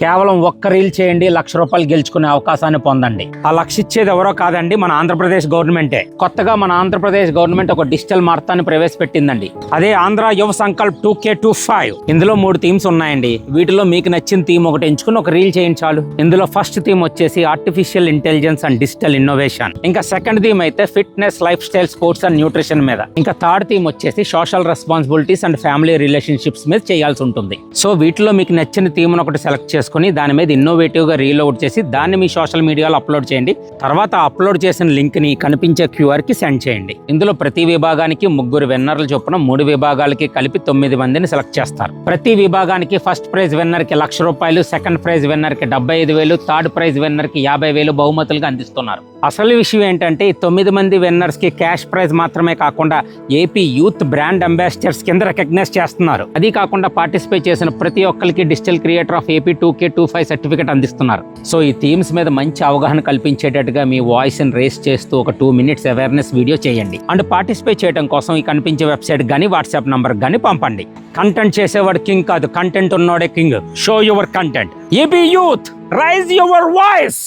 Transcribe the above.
కేవలం ఒక్క రీల్ చేయండి లక్ష రూపాయలు గెలుచుకునే అవకాశాన్ని పొందండి. ఆ లక్ష ఇచ్చేది ఎవరో కాదండి మన ఆంధ్రప్రదేశ్ గవర్నమెంటే. కొత్తగా మన ఆంధ్రప్రదేశ్ గవర్నమెంట్ ఒక డిజిటల్ మార్తాన్ని ప్రవేశపెట్టిందండి. అదే Andhra Yuva Sankalp two K two five. ఇందులో మూడు థీమ్స్ ఉన్నాయండి. వీటిలో మీకు నచ్చిన థీమ్ ఒకటి ఎంచుకుని ఒక రీల్ చేయండి చాలు. ఇందులో ఫస్ట్ థీమ్ వచ్చేసి artificial intelligence and digital innovation. ఇంకా సెకండ్ థీమ్ అయితే fitness life style sports and nutrition మీద. ఇంకా థర్డ్ థీమ్ వచ్చేసి social responsibilities and family relationships మీద చేయాల్సి ఉంటుంది. సో వీటిలో మీకు నచ్చిన థీమ్ ఒకటి సెలెక్ట్ చేసుకుని దాని మీద ఇన్నోవేటివ్గా రీల్ అవుట్ చేసి దాన్ని మీ సోషల్ మీడియాలో అప్లోడ్ చేయండి. తర్వాత అప్లోడ్ చేసిన లింక్ని కనిపించే క్యూఆర్కి సెండ్ చేయండి. ఇందులో ప్రతి విభాగానికి ముగ్గురు విన్నర్లు చొప్పున మూడు విభాగాలకి కలిపి తొమ్మిది మందిని సెలెక్ట్ చేస్తారు. ప్రతి విభాగానికి ఫస్ట్ ప్రైజ్ విన్నర్కి లక్ష రూపాయలు సెకండ్ ప్రైజ్ విన్నర్కి డెబ్బై ఐదు వేలు థర్డ్ ప్రైజ్ విన్నర్కి యాభై వేలు బహుమతులుగా అందిస్తున్నారు. అసలు విషయం ఏంటంటే ఈ తొమ్మిది మంది విన్నర్స్కి క్యాష్ ప్రైజ్ మాత్రమే కాకుండా ఏపీ యూత్ బ్రాండ్ అంబాసిడర్స్ కింద రికగ్నైజ్ చేస్తున్నారు. అది కాకుండా పార్టిసిపేట్ చేసిన ప్రతి ఒక్కరికి digital creator of AP two K two five certificate అందిస్తున్నారు. సో ఈ థీమ్స్ మీద మంచి అవగాహన కల్పించేటట్టుగా మీ వాయిస్ని రేస్ చేస్తూ ఒక టూ మినిట్స్ అవేర్నెస్ వీడియో చేయండి. అండ్ పార్టిసిపేట్ చేయడం కోసం ఈ కనిపించే వెబ్సైట్ కానీ వాట్సాప్ నంబర్ కానీ పంపండి. కంటెంట్ చేసేవాడు కింగ్ కాదు content ఉన్నోడే king. Show your content AP youth raise your voice.